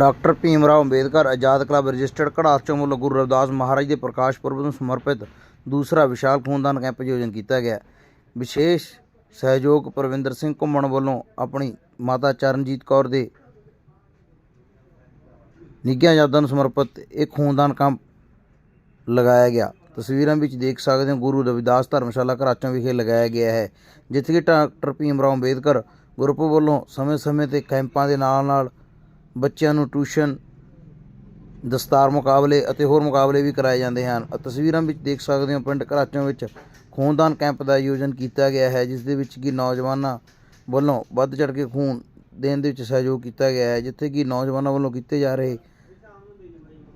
Doctor Bhim Rao Ambedkar Azad club registered Gharachon ਵੱਲੋਂ ਗੁਰੂ ਰਵਿਦਾਸ ਮਹਾਰਾਜ ਦੇ ਪ੍ਰਕਾਸ਼ ਪੁਰਬ ਨੂੰ ਸਮਰਪਿਤ ਦੂਸਰਾ ਵਿਸ਼ਾਲ ਖੂਨਦਾਨ ਕੈਂਪ ਆਯੋਜਨ ਕੀਤਾ ਗਿਆ। ਵਿਸ਼ੇਸ਼ ਸਹਿਯੋਗ ਪ੍ਰਵਿੰਦਰ ਸਿੰਘ ਘੁੰਮਣ ਵੱਲੋਂ ਆਪਣੀ ਮਾਤਾ ਚਰਨਜੀਤ ਕੌਰ ਦੇ ਨਿੱਘੀਆਂ ਯਾਦਾਂ ਨੂੰ ਸਮਰਪਿਤ ਇਹ ਖੂਨਦਾਨ ਕੈਂਪ ਲਗਾਇਆ ਗਿਆ। ਤਸਵੀਰਾਂ ਵਿੱਚ ਦੇਖ ਸਕਦੇ ਹੋ ਗੁਰੂ ਰਵਿਦਾਸ ਧਰਮਸ਼ਾਲਾ ਘਰਾਚੋਂ ਵਿਖੇ ਲਗਾਇਆ ਗਿਆ ਹੈ, ਜਿੱਥੇ ਕਿ ਡਾਕਟਰ ਭੀਮ ਰਾਓ ਅੰਬੇਦਕਰ ਗਰੁੱਪ ਵੱਲੋਂ ਸਮੇਂ-ਸਮੇਂ ਤੇ ਕੈਂਪਾਂ ਦੇ ਨਾਲ-ਨਾਲ ਬੱਚਿਆਂ ਨੂੰ ਟਿਊਸ਼ਨ, ਦਸਤਾਰ ਮੁਕਾਬਲੇ ਅਤੇ ਹੋਰ ਮੁਕਾਬਲੇ ਵੀ ਕਰਾਏ ਜਾਂਦੇ ਹਨ। ਤਸਵੀਰਾਂ ਵਿੱਚ ਦੇਖ ਸਕਦੇ ਹੋ ਪਿੰਡ ਘਰਾਚੋਂ ਵਿੱਚ ਖੂਨਦਾਨ ਕੈਂਪ ਦਾ ਆਯੋਜਨ ਕੀਤਾ ਗਿਆ ਹੈ, ਜਿਸ ਦੇ ਵਿੱਚ ਕਿ ਨੌਜਵਾਨਾਂ ਵੱਲੋਂ ਵੱਧ ਚੜ੍ਹ ਕੇ ਖੂਨ ਦੇਣ ਦੇ ਵਿੱਚ ਸਹਿਯੋਗ ਕੀਤਾ ਗਿਆ ਹੈ, ਜਿੱਥੇ ਕਿ ਨੌਜਵਾਨਾਂ ਵੱਲੋਂ ਕੀਤੇ ਜਾ ਰਹੇ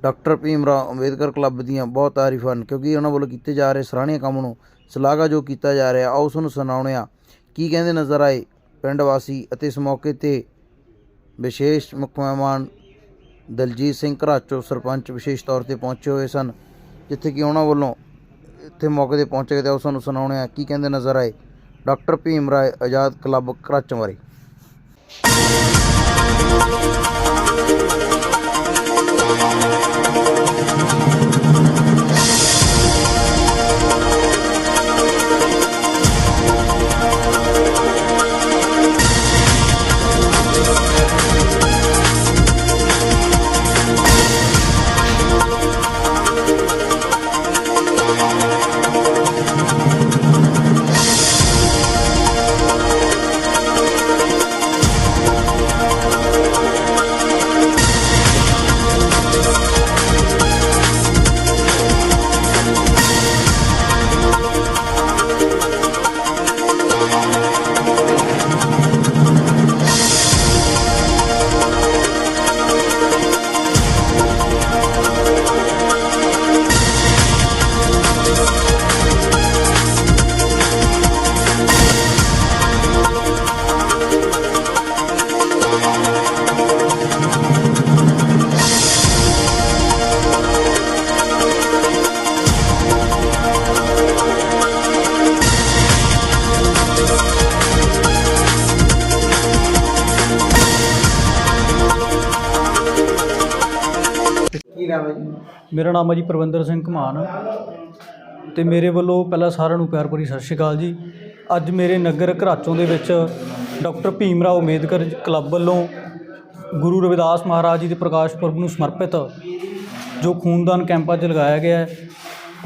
ਡਾਕਟਰ ਭੀਮ ਰਾਓ ਅੰਬੇਦਕਰ ਕਲੱਬ ਦੀਆਂ ਬਹੁਤ ਤਾਰੀਫਾਂ ਹਨ, ਕਿਉਂਕਿ ਉਹਨਾਂ ਵੱਲੋਂ ਕੀਤੇ ਜਾ ਰਹੇ ਸਰਾਹਣੇ ਕੰਮ ਨੂੰ ਸ਼ਲਾਘਾ ਜੋ ਕੀਤਾ ਜਾ ਰਿਹਾ ਆਓ ਉਸ ਨੂੰ ਸੁਣਾਉਂਦੇ ਕੀ ਕਹਿੰਦੇ ਨਜ਼ਰ ਆਏ ਪਿੰਡ ਵਾਸੀ ਅਤੇ ਇਸ ਮੌਕੇ ਤੇ ਵਿਸ਼ੇਸ਼ ਮੁੱਖ ਮਹਿਮਾਨ ਦਲਜੀਤ ਸਿੰਘ ਘਰਾਚੋ ਸਰਪੰਚ ਵਿਸ਼ੇਸ਼ ਤੌਰ ਤੇ ਪਹੁੰਚੇ ਹੋਏ ਸਨ, ਜਿੱਥੇ ਕਿ ਉਹਨਾਂ ਵੱਲੋਂ ਇੱਥੇ ਮੌਕੇ ਤੇ ਪਹੁੰਚੇ ਤੇ ਉਸ ਨੂੰ ਸੁਣਾਉਣੇ ਆ ਕੀ ਕਹਿੰਦੇ ਨਜ਼ਰ ਆਏ ਡਾਕਟਰ ਭੀਮ ਰਾਏ ਆਜ਼ਾਦ ਕਲੱਬ ਘਰਾਚੋਂ ਬਾਰੇ। ਕੀ ਨਾਮ ਹੈ ਜੀ? ਮੇਰਾ ਨਾਮ ਹੈ ਜੀ ਪ੍ਰਵਿੰਦਰ ਸਿੰਘ ਘਮਾਨ ਤੇ ਮੇਰੇ ਵੱਲੋਂ ਪਹਿਲਾਂ ਸਾਰਿਆਂ ਨੂੰ ਪਿਆਰ ਭਰੀ ਸਤਿ ਸ਼੍ਰੀ ਅਕਾਲ ਜੀ। ਅੱਜ ਮੇਰੇ ਨਗਰ ਘਰਾਚੋਂ ਦੇ ਵਿੱਚ ਡਾਕਟਰ ਭੀਮ ਰਾਓ ਅੰਬੇਦਕਰ ਕਲੱਬ ਵੱਲੋਂ ਗੁਰੂ ਰਵਿਦਾਸ ਮਹਾਰਾਜ ਜੀ ਦੇ ਪ੍ਰਕਾਸ਼ ਪੁਰਬ ਨੂੰ ਸਮਰਪਿਤ ਜੋ ਖੂਨਦਾਨ ਕੈਂਪਾਂ 'ਚ ਲਗਾਇਆ ਗਿਆ ਹੈ,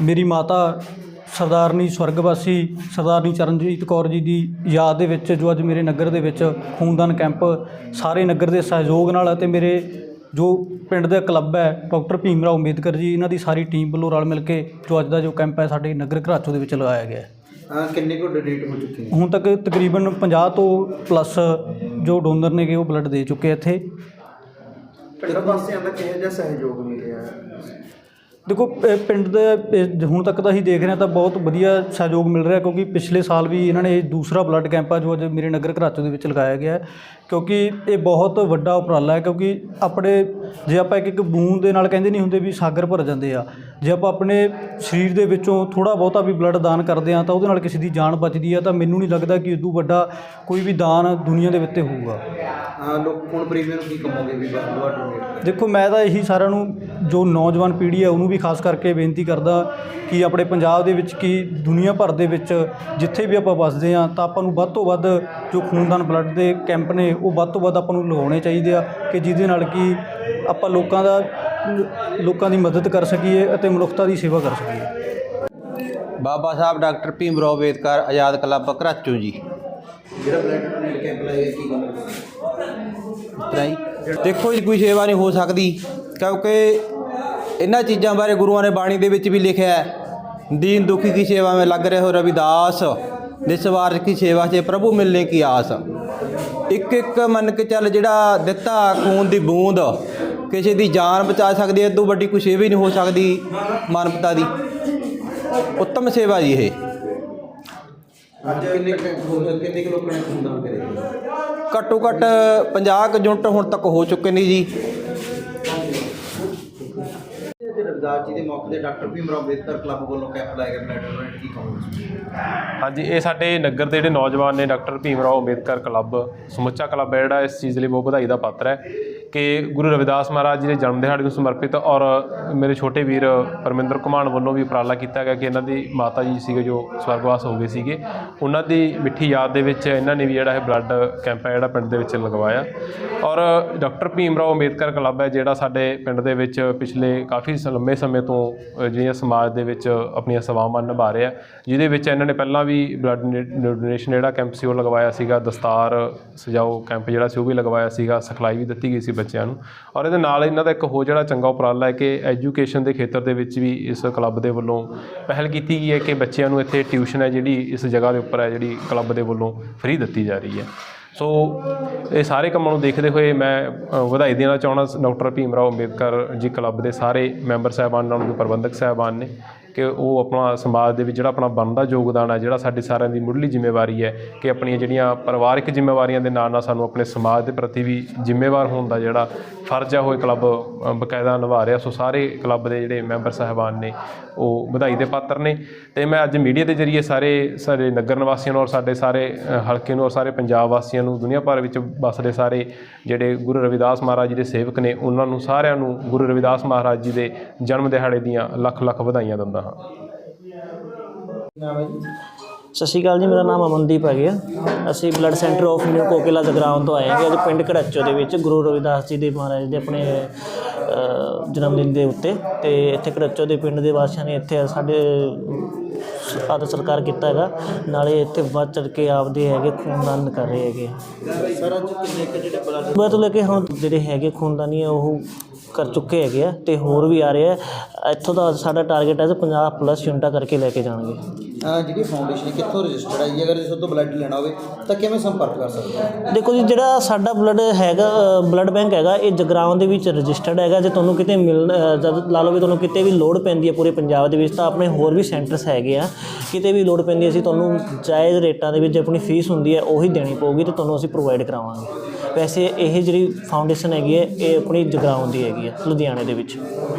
ਮੇਰੀ ਮਾਤਾ ਸਰਦਾਰਨੀ ਸਵਰਗਵਾਸੀ ਸਰਦਾਰਨੀ ਚਰਨਜੀਤ ਕੌਰ ਜੀ ਦੀ ਯਾਦ ਦੇ ਵਿੱਚ ਜੋ ਅੱਜ ਮੇਰੇ ਨਗਰ ਦੇ ਵਿੱਚ ਖੂਨਦਾਨ ਕੈਂਪ ਸਾਰੇ ਨਗਰ ਦੇ ਸਹਿਯੋਗ ਨਾਲ ਅਤੇ ਮੇਰੇ ਜੋ ਪਿੰਡ ਦਾ ਕਲੱਬ ਹੈ ਡਾਕਟਰ ਭੀਮ ਰਾਓ ਅੰਬੇਦਕਰ ਜੀ ਇਹਨਾਂ ਦੀ ਸਾਰੀ ਟੀਮ ਵੱਲੋਂ ਰਲ ਮਿਲ ਕੇ ਜੋ ਅੱਜ ਦਾ ਜੋ ਕੈਂਪ ਹੈ ਸਾਡੇ ਨਗਰ ਘਰਾਚੋ ਦੇ ਵਿੱਚ ਲਗਾਇਆ ਗਿਆ ਹੈ। ਹਾਂ ਕਿੰਨੇ ਕੁ ਡੋਨੇਟ ਹੋ ਚੁੱਕੇ ਨੇ? ਹੁਣ ਤੱਕ ਤਕਰੀਬਨ 50 ਤੋਂ ਪਲੱਸ ਜੋ ਡੋਨਰ ਨੇਗੇ ਉਹ ਬਲੱਡ ਦੇ ਚੁੱਕੇ ਆ ਇੱਥੇ। ਪਿੰਡ ਵਾਸੀਆਂ ਦਾ ਕਿਹੋ ਜਿਹਾ ਸਹਿਯੋਗ ਮਿਲਿਆ? ਦੇਖੋ, ਇਹ ਪਿੰਡ ਦੇ, ਇਹ ਹੁਣ ਤੱਕ ਤਾਂ ਅਸੀਂ ਦੇਖ ਰਹੇ ਹਾਂ ਤਾਂ ਬਹੁਤ ਵਧੀਆ ਸਹਿਯੋਗ ਮਿਲ ਰਿਹਾ ਕਿਉਂਕਿ ਪਿਛਲੇ ਸਾਲ ਵੀ ਇਹਨਾਂ ਨੇ ਇਹ ਦੂਸਰਾ ਬਲੱਡ ਕੈਂਪ ਆ ਜੋ ਅੱਜ ਮੇਰੇ ਨਗਰ ਘਰਾਚੋ ਦੇ ਵਿੱਚ ਲਗਾਇਆ ਗਿਆ ਹੈ। ਕਿਉਂਕਿ ਇਹ ਬਹੁਤ ਵੱਡਾ ਉਪਰਾਲਾ ਹੈ ਕਿਉਂਕਿ ਆਪਣੇ, ਜੇ ਆਪਾਂ ਇੱਕ ਇੱਕ ਬੂੰਦ ਦੇ ਨਾਲ ਕਹਿੰਦੇ ਨਹੀਂ ਹੁੰਦੇ ਵੀ ਸਾਗਰ ਭਰ ਜਾਂਦੇ ਆ ਜੇ ਆਪਾਂ ਆਪਣੇ ਸਰੀਰ ਦੇ ਵਿੱਚੋਂ ਥੋੜਾ ਬਹੁਤਾ ਵੀ ਬਲੱਡ ਦਾਨ ਕਰਦੇ ਆ ਤਾਂ ਉਹਦੇ ਨਾਲ ਕਿਸੇ ਦੀ ਜਾਨ ਬਚਦੀ ਆ ਤਾਂ ਮੈਨੂੰ ਨਹੀਂ ਲੱਗਦਾ ਕਿ ਇਦੋਂ ਵੱਡਾ ਕੋਈ ਵੀ ਦਾਨ ਦੁਨੀਆ ਦੇ ਵਿੱਚ ਹੋਊਗਾ। ਲੋਕ ਹੁਣ ਪ੍ਰੀਮੀਅਰ ਕੀ ਕਮੋਗੇ ਵੀ ਵੱਧ ਡੋਨੇਟ ਦੇਖੋ ਮੈਂ ਤਾਂ ਇਹੀ ਸਾਰਿਆਂ ਨੂੰ ਜੋ ਨੌਜਵਾਨ ਪੀੜ੍ਹੀ ਹੈ ਉਹਨੂੰ ਵੀ ਖਾਸ ਕਰਕੇ ਬੇਨਤੀ ਕਰਦਾ ਕਿ ਆਪਣੇ ਪੰਜਾਬ ਦੇ ਵਿੱਚ ਕੀ ਦੁਨੀਆ ਭਰ ਦੇ ਵਿੱਚ ਜਿੱਥੇ ਵੀ ਆਪਾਂ ਵੱਸਦੇ ਹਾਂ ਤਾਂ ਆਪਾਂ ਨੂੰ ਵੱਧ ਤੋਂ ਵੱਧ ਜੋ ਖੂਨਦਾਨ ਬਲੱਡ ਦੇ ਕੈਂਪ ਨੇ ਉਹ ਵੱਧ ਤੋਂ ਵੱਧ ਆਪਾਂ ਨੂੰ ਲਗਾਉਣੇ ਚਾਹੀਦੇ ਆ ਕਿ ਜਿਹਦੇ ਨਾਲ ਕਿ ਆਪਾਂ ਲੋਕਾਂ ਦਾ ਲੋਕਾਂ ਦੀ ਮਦਦ ਕਰ ਸਕੀਏ ਅਤੇ ਮਨੁੱਖਤਾ ਦੀ ਸੇਵਾ ਕਰ ਸਕੀਏ। ਬਾਬਾ ਸਾਹਿਬ ਡਾਕਟਰ ਭੀਮ ਰਾਓ ਅੰਬੇਦਕਰ ਆਜ਼ਾਦ ਕਲੱਬ ਘਰਾਚੋ ਜੀ। ਜਿਹੜਾ ਬਲੱਡ ਡੋਨੇਟ ਕੈਂਪ ਲਾਇਆ ਕੀ ਗੱਲ ਰਾਈ ਦੇਖੋ ਜੀ ਕੋਈ ਸੇਵਾ ਨਹੀਂ ਹੋ ਸਕਦੀ ਕਿਉਂਕਿ ਇਹਨਾਂ ਚੀਜ਼ਾਂ ਬਾਰੇ ਗੁਰੂਆਂ ਨੇ ਬਾਣੀ ਦੇ ਵਿੱਚ ਵੀ ਲਿਖਿਆ ਹੈ ਦੀਨ ਦੁਖੀ ਕੀ ਸੇਵਾ में ਲੱਗ ਰਹੇ ਹੋ ਰਵਿਦਾਸ ਨਿਸਵਾਰਥ ਕੀ ਸੇਵਾ 'ਚ ਪ੍ਰਭੂ ਮਿਲਣੇ ਕੀ ਆਸ। ਇੱਕ ਇੱਕ ਮੰਨ ਕੇ ਚੱਲ ਜਿਹੜਾ ਦਿੱਤਾ ਖੂਨ ਦੀ ਬੂੰਦ ਕਿਸੇ ਦੀ ਜਾਨ ਬਚਾ ਸਕਦੀ ਹੈ ਇਹ ਤੋਂ ਵੱਡੀ ਕੋਈ ਸੇਵਾ ਹੀ ਨਹੀਂ ਹੋ ਸਕਦੀ ਮਾਨਵਤਾ ਦੀ। ਉੱਤਮ ਸੇਵਾ ਜੀ ਇਹ। ਅੱਜ ਕਿੰਨੇ ਕਿੰਨੇ ਕੁ ਲੋਕਾਂ ਨੇ ਖੂਨਦਾਨ ਕਰਿਆ ਘੱਟੋ ਘੱਟ 50 ਕੁ ਯੂਨਿਟ ਹੁਣ ਤੱਕ ਹੋ ਚੁੱਕੇ ਨੇ ਜੀ। ਰਵਿਦਾਸ ਜੀ ਦੇ ਮੌਕੇ ਤੇ ਡਾਕਟਰ ਭੀਮ ਰਾਓ ਅੰਬੇਦਕਰ ਕਲੱਬ ਵੱਲੋਂ ਕੈਂਪ ਲਾਇਆ ਗਿਆ ਬਲੱਡ ਡੋਨੇਟ ਕੀ ਕਹੋਗੇ ਹਾਂਜੀ ਇਹ ਸਾਡੇ ਨਗਰ ਦੇ ਜਿਹੜੇ ਨੌਜਵਾਨ ਨੇ ਡਾਕਟਰ ਭੀਮ ਰਾਓ ਅੰਬੇਦਕਰ ਕਲੱਬ ਸਮੁੱਚਾ ਕਲੱਬ ਹੈ ਜਿਹੜਾ ਇਸ ਚੀਜ਼ ਲਈ ਬਹੁਤ ਵਧਾਈ ਦਾ ਪਾਤਰ ਹੈ। ਕਿ ਗੁਰੂ ਰਵਿਦਾਸ ਮਹਾਰਾਜ ਜੀ ਦੇ ਜਨਮ ਦਿਹਾੜੇ ਨੂੰ ਸਮਰਪਿਤ ਔਰ ਮੇਰੇ ਛੋਟੇ ਵੀਰ ਪਰਮਿੰਦਰ ਕੁਮਾਨ ਵੱਲੋਂ ਵੀ ਉਪਰਾਲਾ ਕੀਤਾ ਗਿਆ ਕਿ ਇਹਨਾਂ ਦੀ ਮਾਤਾ ਜੀ ਸੀਗੇ ਜੋ ਸਵਰਗਵਾਸ ਹੋ ਗਏ ਸੀਗੇ, ਉਹਨਾਂ ਦੀ ਮਿੱਠੀ ਯਾਦ ਦੇ ਵਿੱਚ ਇਹਨਾਂ ਨੇ ਵੀ ਜਿਹੜਾ ਇਹ ਬਲੱਡ ਕੈਂਪ ਹੈ ਜਿਹੜਾ ਪਿੰਡ ਦੇ ਵਿੱਚ ਲਗਵਾਇਆ। ਔਰ ਡਾਕਟਰ ਭੀਮ ਰਾਓ ਅੰਬੇਦਕਰ ਕਲੱਬ ਹੈ ਜਿਹੜਾ ਸਾਡੇ ਪਿੰਡ ਦੇ ਵਿੱਚ ਪਿਛਲੇ ਕਾਫੀ ਸ- ਲੰਮੇ ਸਮੇਂ ਤੋਂ ਜਿਹੜੀਆਂ ਸਮਾਜ ਦੇ ਵਿੱਚ ਆਪਣੀਆਂ ਸੇਵਾਵਾਂ ਨਿਭਾ ਰਿਹਾ ਜਿਹਦੇ ਵਿੱਚ ਇਹਨਾਂ ਨੇ ਪਹਿਲਾਂ ਵੀ ਬਲੱਡ ਡੋਨੇਸ਼ਨ ਜਿਹੜਾ ਕੈਂਪ ਸੀ ਉਹ ਲਗਵਾਇਆ ਸੀਗਾ, ਦਸਤਾਰ ਸਜਾਓ ਕੈਂਪ ਜਿਹੜਾ ਸੀ ਉਹ ਵੀ ਲਗਵਾਇਆ ਸੀਗਾ, ਸਿਖਲਾਈ ਵੀ ਦਿੱਤੀ ਗਈ ਸੀ ਬੱਚਿਆਂ ਨੂੰ। ਔਰ ਇਹਦੇ ਨਾਲ ਇਹਨਾਂ ਦਾ ਇੱਕ ਹੋਰ ਜਿਹੜਾ ਚੰਗਾ ਉਪਰਾਲਾ ਹੈ ਕਿ ਐਜੂਕੇਸ਼ਨ ਦੇ ਖੇਤਰ ਦੇ ਵਿੱਚ ਵੀ ਇਸ ਕਲੱਬ ਦੇ ਵੱਲੋਂ ਪਹਿਲ ਕੀਤੀ ਗਈ ਹੈ ਕਿ ਬੱਚਿਆਂ ਨੂੰ ਇੱਥੇ ਟਿਊਸ਼ਨ ਹੈ ਜਿਹੜੀ ਇਸ ਜਗ੍ਹਾ ਦੇ ਉੱਪਰ ਹੈ ਜਿਹੜੀ ਕਲੱਬ ਦੇ ਵੱਲੋਂ ਫ੍ਰੀ ਦਿੱਤੀ ਜਾ ਰਹੀ ਹੈ। ਸੋ ਇਹ ਸਾਰੇ ਕੰਮਾਂ ਨੂੰ ਦੇਖਦੇ ਹੋਏ ਮੈਂ ਵਧਾਈ ਦੇਣਾ ਚਾਹੁੰਦਾ ਡਾਕਟਰ ਭੀਮ ਰਾਓ ਅੰਬੇਦਕਰ ਜੀ ਕਲੱਬ ਦੇ ਸਾਰੇ ਮੈਂਬਰ ਸਾਹਿਬਾਨਾਂ ਨੂੰ ਪ੍ਰਬੰਧਕ ਸਾਹਿਬਾਨ ਨੇ। ਕਿ ਉਹ ਆਪਣਾ ਸਮਾਜ ਦੇ ਵਿੱਚ ਜਿਹੜਾ ਆਪਣਾ ਬਣਦਾ ਯੋਗਦਾਨ ਹੈ, ਜਿਹੜਾ ਸਾਡੇ ਸਾਰਿਆਂ ਦੀ ਮੁੱਢਲੀ ਜ਼ਿੰਮੇਵਾਰੀ ਹੈ ਕਿ ਆਪਣੀਆਂ ਜਿਹੜੀਆਂ ਪਰਿਵਾਰਕ ਜ਼ਿੰਮੇਵਾਰੀਆਂ ਦੇ ਨਾਲ ਨਾਲ ਸਾਨੂੰ ਆਪਣੇ ਸਮਾਜ ਦੇ ਪ੍ਰਤੀ ਵੀ ਜ਼ਿੰਮੇਵਾਰ ਹੋਣ ਦਾ ਜਿਹੜਾ ਫਰਜ਼ ਹੈ, ਉਹ ਇਹ ਕਲੱਬ ਬਕਾਇਦਾ ਨਿਭਾ ਰਿਹਾ। ਸੋ ਸਾਰੇ ਕਲੱਬ ਦੇ ਜਿਹੜੇ ਮੈਂਬਰ ਸਾਹਿਬਾਨ ਨੇ, ਉਹ ਵਧਾਈ ਦੇ ਪਾਤਰ ਨੇ। ਤੇ ਮੈਂ ਅੱਜ ਮੀਡੀਆ ਦੇ ਜ਼ਰੀਏ ਸਾਰੇ, ਸਾਡੇ ਨਗਰ ਨਿਵਾਸੀਆਂ ਨੂੰ ਔਰ ਸਾਡੇ ਸਾਰੇ ਹਲਕੇ ਨੂੰ ਔਰ ਸਾਰੇ ਪੰਜਾਬ ਵਾਸੀਆਂ ਨੂੰ, ਦੁਨੀਆ ਭਰ ਵਿੱਚ ਵੱਸਦੇ ਸਾਰੇ ਜਿਹੜੇ ਗੁਰੂ ਰਵਿਦਾਸ ਮਹਾਰਾਜ ਜੀ ਦੇ ਸੇਵਕ ਨੇ, ਉਹਨਾਂ ਨੂੰ ਸਾਰਿਆਂ ਨੂੰ ਗੁਰੂ ਰਵਿਦਾਸ ਮਹਾਰਾਜ ਜੀ ਦੇ ਜਨਮ ਦਿਹਾੜੇ ਦੀਆਂ ਲੱਖ ਲੱਖ ਵਧਾਈਆਂ ਦਿੰਦਾ ਹਾਂ ਸਤਿ ਸ਼੍ਰੀ ਅਕਾਲ ਜੀ ਮੇਰਾ ਨਾਮ ਅਮਨਦੀਪ ਹੈ ਗਿਆ ਅਸੀਂ blood centre of new Kokila Jagraon ਤੋਂ ਆਏ ਹਾਂ ਅੱਜ ਪਿੰਡ ਘੜੱਚੋ ਦੇ ਵਿੱਚ ਗੁਰੂ ਰਵਿਦਾਸ ਜੀ ਦੇ ਮਹਾਰਾਜ ਦੇ ਆਪਣੇ ਜਨਮ ਦਿਨ ਦੇ ਉੱਤੇ। ਤੇ ਇੱਥੇ ਘੜੱਚੋ ਦੇ ਪਿੰਡ ਦੇ ਵਾਸੀਆਂ ਨੇ ਇੱਥੇ ਸਾਡੇ ਆਦਰ ਸਤਿਕਾਰ ਕੀਤਾ ਹੈਗਾ। ਨਾਲੇ ਇੱਥੇ ਵੱਧ ਚੜ ਕੇ ਆਪਦੇ ਹੈਗੇ ਖੂਨਦਾਨ ਕਰ ਰਹੇ ਹੈਗੇ ਸਰ ਅੱਜ ਕਿੰਨੇ ਕੁ ਜਿਹੜੇ ਬਲੱਡ ਤੋਂ ਲੈ ਕੇ ਹੁਣ ਜਿਹੜੇ ਹੈਗੇ ਖੂਨਦਾਨੀ ਉਹ ਕਰ ਚੁੱਕੇ ਹੈਗੇ ਆ ਤੇ ਹੋਰ ਵੀ ਆ ਰਹੇ ਆ। ਇੱਥੋਂ ਦਾ ਸਾਡਾ ਟਾਰਗੇਟ ਹੈ 50 ਪਲੱਸ ਯੂਨਿਟਾਂ ਕਰਕੇ ਲੈ ਕੇ ਜਾਣਗੇ। ਜਿਹੜੀ ਫਾਊਂਡੇਸ਼ਨ ਕਿੱਥੋਂ ਰਜਿਸਟਰਡ ਹੈ ਜੀ ਅਗਰ ਇਸ ਤੋਂ ਬਲੱਡ ਲੈਣਾ ਹੋਵੇ ਤਾਂ ਕਿਵੇਂ ਸੰਪਰਕ ਕਰ ਸਕਦੇ ਹਾਂ? ਦੇਖੋ ਜੀ ਜਿਹੜਾ ਸਾਡਾ ਬਲੱਡ ਹੈਗਾ ਬਲੱਡ ਬੈਂਕ ਹੈਗਾ ਇਹ ਜਗਰਾਉਂ ਦੇ ਵਿੱਚ ਰਜਿਸਟਰਡ ਹੈਗਾ। ਜੇ ਤੁਹਾਨੂੰ ਕਿਤੇ ਮਿਲ ਅ, ਜਦ ਲਾ ਲਓ ਵੀ ਤੁਹਾਨੂੰ ਕਿਤੇ ਵੀ ਲੋੜ ਪੈਂਦੀ ਹੈ ਪੂਰੇ ਪੰਜਾਬ ਦੇ ਵਿੱਚ ਤਾਂ ਆਪਣੇ ਹੋਰ ਵੀ ਸੈਂਟਰਸ ਹੈਗੇ ਆ। ਕਿਤੇ ਵੀ ਲੋੜ ਪੈਂਦੀ ਹੈ ਅਸੀਂ ਤੁਹਾਨੂੰ ਜਾਇਜ਼ ਰੇਟਾਂ ਦੇ ਵਿੱਚ ਆਪਣੀ ਫੀਸ ਹੁੰਦੀ ਹੈ ਉਹੀ ਦੇਣੀ ਪਊਗੀ ਤੇ ਤੁਹਾਨੂੰ ਅਸੀਂ ਪ੍ਰੋਵਾਈਡ ਕਰਾਵਾਂਗੇ। ਵੈਸੇ ਇਹ ਜਿਹੜੀ ਫਾਊਂਡੇਸ਼ਨ ਹੈਗੀ ਹੈ ਇਹ ਆਪਣੀ ਜਗਰਾਉਂ ਦੀ ਹੈਗੀ ਹੈ ਲੁਧਿਆਣੇ ਦੇ ਵਿੱਚ।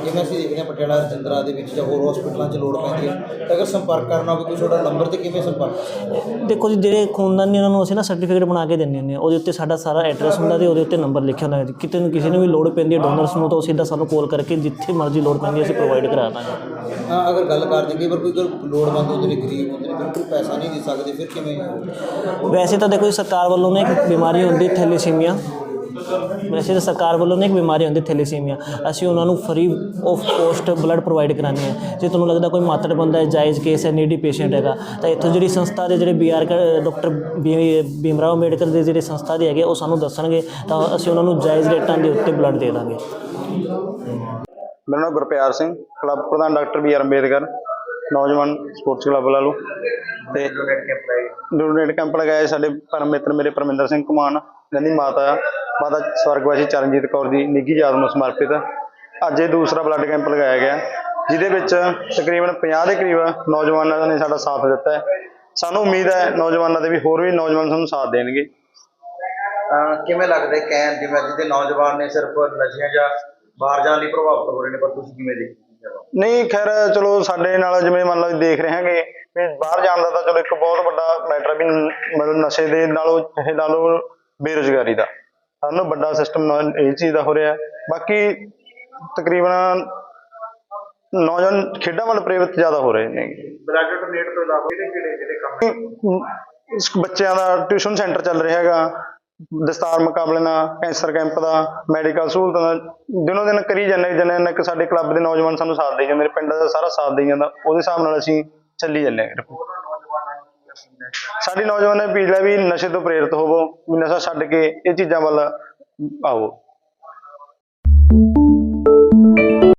ਜਿਵੇਂ ਅਸੀਂ ਦੇਖਦੇ ਹਾਂ ਪਟਿਆਲਾ ਰਜਿੰਦਰਾ ਦੇ ਵਿੱਚ ਜਾਂ ਹੋਰ ਹਸਪੀਟਲਾਂ 'ਚ ਲੋੜ ਪੈਂਦੀ ਹੈ ਤਾਂ ਅਗਰ ਸੰਪਰਕ ਕਰਨਾ ਹੋਵੇ ਕੋਈ ਤੁਹਾਡਾ ਨੰਬਰ ਤੇ ਕਿਵੇਂ ਸੰਪਰਕ ਕਰ? ਦੇਖੋ ਜੀ ਜਿਹੜੇ ਖੂਨਦਾਨੀ ਉਹਨਾਂ ਨੂੰ ਅਸੀਂ ਨਾ ਸਰਟੀਫਿਕੇਟ ਬਣਾ ਕੇ ਦਿੰਦੇ ਹੁੰਦੇ ਹਾਂ ਉਹਦੇ ਉੱਤੇ ਸਾਡਾ ਸਾਰਾ ਐਡਰੈਸ ਹੁੰਦਾ ਤੇ ਉਹਦੇ ਉੱਤੇ ਨੰਬਰ ਲਿਖਿਆ ਹੁੰਦਾ ਹੈ। ਕਿਤੇ ਨੂੰ ਕਿਸੇ ਨੂੰ ਵੀ ਲੋੜ ਪੈਂਦੀ ਹੈ ਡੋਨਰਸ ਨੂੰ ਤਾਂ ਉਹ ਸਿੱਧਾ ਸਾਨੂੰ ਕਾਲ ਕਰਕੇ ਜਿੱਥੇ ਮਰਜ਼ੀ ਲੋੜ ਪੈਂਦੀ ਅਸੀਂ ਪ੍ਰੋਵਾਈਡ ਕਰਾ ਦਾਂਗੇ। ਹਾਂ ਅਗਰ ਗੱਲ ਕਰਦੇ ਕਈ ਵਾਰ ਕੋਈ ਲੋੜਵੰਦ ਹੁੰਦੇ ਨੇ ਗਰੀਬ ਹੁੰਦੇ ਨੇ ਬਿਲਕੁਲ ਪੈਸਾ ਨਹੀਂ ਦੇ ਸਕਦੇ ਫਿਰ ਕਿਵੇਂ? ਵੈਸੇ ਤਾਂ ਦੇਖੋ ਜੀ ਸਰਕਾਰ ਵੱਲੋਂ ਨਾ ਇੱਕ ਬਿਮਾਰੀ ਹੁੰਦੀ ਹੈ ਥੈਲੇਸੀਮੀਆ। ਵੈਸੇ ਤਾਂ ਸਰਕਾਰ ਵੱਲੋਂ ਨਾ ਇੱਕ ਬਿਮਾਰੀ ਹੁੰਦੀ ਥੈਲੇਸੀਮੀਆ। ਅਸੀਂ ਉਹਨਾਂ ਨੂੰ free of cost blood provide ਕਰਾਉਂਦੇ ਹਾਂ। ਜੇ ਤੁਹਾਨੂੰ ਲੱਗਦਾ ਕੋਈ ਮਾਤੜ ਬੰਦਾ ਹੈ ਜਾਇਜ਼ ਕੇਸ ਹੈ ਨੀਡੀ ਪੇਸ਼ੈਂਟ ਹੈਗਾ ਤਾਂ ਇੱਥੋਂ ਜਿਹੜੀ ਸੰਸਥਾ ਦੇ ਜਿਹੜੇ ਬੀਆਰ ਡਾਕਟਰ ਭੀਮਰਾਓ ਅੰਬੇਡਕਰ ਦੇ ਜਿਹੜੇ ਸੰਸਥਾ ਦੇ ਹੈਗੇ ਉਹ ਸਾਨੂੰ ਦੱਸਣਗੇ ਤਾਂ ਅਸੀਂ ਉਹਨਾਂ ਨੂੰ ਜਾਇਜ਼ ਰੇਟਾਂ ਦੇ ਉੱਤੇ ਬਲੱਡ ਦੇ ਦਾਂਗੇ। ਮੇਰਾ ਨਾਮ ਗੁਰਪਿਆਰ ਸਿੰਘ ਕਲੱਬ ਪ੍ਰਧਾਨ ਡਾਕਟਰ ਬੀ ਆਰ ਅੰਬੇਦਕਰ ਨੌਜਵਾਨ ਸਪੋਰਟਸ ਕਲੱਬ ਲਾ ਲਓ ਤੇ ਡੋਨੇਟ ਕੈਂਪ ਲਗਾਇਆ ਸਾਡੇ ਪਰਮ ਮਿੱਤਰ ਮੇਰੇ ਪਰਮਿੰਦਰ ਸਿੰਘ ਕੁਮਾਨ। ਇਹਨਾਂ ਦੀ ਮਾਤਾ ਮਾਤਾ ਸਵਰਗਵਾਸੀ ਚਰਨਜੀਤ ਕੌਰ ਦੀ ਨਿੱਘੀ ਯਾਦ ਨੂੰ ਸਮਰਪਿਤ। ਅੱਜ ਇਹ ਦੂਸਰਾ ਬਲੱਡ ਕੈਂਪ ਲਗਾਇਆ ਗਿਆ ਜਿਹਦੇ ਵਿੱਚ ਤਕਰੀਬਨ 50 ਦੇ ਕਰੀਬ ਨੌਜਵਾਨਾਂ ਨੇ ਸਾਡਾ ਸਾਥ ਦਿੱਤਾ ਹੈ। ਸਾਨੂੰ ਉਮੀਦ ਹੈ ਨੌਜਵਾਨਾਂ ਦੇ ਵੀ ਹੋਰ ਵੀ ਨੌਜਵਾਨ ਸਾਨੂੰ ਸਾਥ ਦੇਣਗੇ। ਕਿਵੇਂ ਲੱਗਦਾ ਕਹਿਣ ਜਿਵੇਂ ਅੱਜ ਦੇ ਨੌਜਵਾਨ ਨੇ ਸਿਰਫ ਨਸ਼ਿਆਂ ਜਾਂ ਬਾਹਰ ਜਾਣ ਲਈ ਪ੍ਰਭਾਵਿਤ ਹੋ ਰਹੇ ਨੇ ਪਰ ਤੁਸੀਂ ਕਿਵੇਂ ਦੇਖਦੇ ਨਹੀਂ ਖੈਰ ਚਲੋ ਸਾਡੇ ਨਾਲ ਜਿਵੇਂ ਮੰਨ ਲਓ ਦੇਖ ਰਹੇ ਹਾਂਗੇ ਵੀ ਬਾਹਰ ਜਾਣ ਦਾ ਤਾਂ ਚਲੋ ਇੱਕ ਬਹੁਤ ਵੱਡਾ ਮੈਟਰ ਵੀ ਮਤਲਬ ਨਸ਼ੇ ਦੇ ਨਾਲੋਂ ਇਹ ਲਾ ਲਓ ਬੇਰੁਜ਼ਗਾਰੀ ਦਾ। ਸਾਨੂੰ ਵੱਡਾ ਸਿਸਟਮ ਇਹ ਚੀਜ਼ ਦਾ ਹੋ ਰਿਹਾ। ਬਾਕੀ ਤਕਰੀਬਨ ਨੌਜਵਾਨ ਖੇਡਾਂ ਵੱਲ ਪ੍ਰੇਰਿਤ ਜ਼ਿਆਦਾ ਹੋ ਰਹੇ ਨੇ। ਬਲੱਡ ਡੋਨੇਟ ਤੋਂ ਇਲਾਵਾ ਕਿਹੜੇ ਕਿਹੜੇ ਜਿਹੜੇ ਕੰਮ ਇਸ ਬੱਚਿਆਂ ਦਾ ਟਿਊਸ਼ਨ ਸੈਂਟਰ ਚੱਲ ਰਿਹਾ ਹੈਗਾ। ਦਸਤਾਰ ਮੁਕਾਬਲੇ ਦਾ ਕੈਂਸਰ ਕੈਂਪ ਦਾ ਮੈਡੀਕਲ ਸਹੂਲਤਾਂ ਦਾ ਦਿਨੋਂ ਦਿਨ ਕਰੀ ਜਾਂਦੇ ਜਨੇ ਨੇ। ਕਿ ਸਾਡੇ ਕਲੱਬ ਦੇ ਨੌਜਵਾਨ ਸਾਨੂੰ ਸਾਥ ਦੇਈ ਜਾਂਦੇ ਨੇ। ਪਿੰਡ ਦਾ ਸਾਰਾ ਸਾਥ ਦੇਈ ਜਾਂਦਾ। ਉਹਦੇ ਹਿਸਾਬ ਨਾਲ ਅਸੀਂ ਚੱਲੀ ਜਾਂਦੇ ਹਾਂ। ਸਾਡੀ ਨੌਜਵਾਨ ਦੀ ਅਪੀਲ ਹੈ ਵੀ ਨਸ਼ੇ ਤੋਂ ਪ੍ਰੇਰਿਤ ਹੋਵੋ, ਵੀ ਨਸ਼ਾ ਛੱਡ ਕੇ ਇਹ ਚੀਜ਼ਾਂ ਵੱਲ ਆਓ।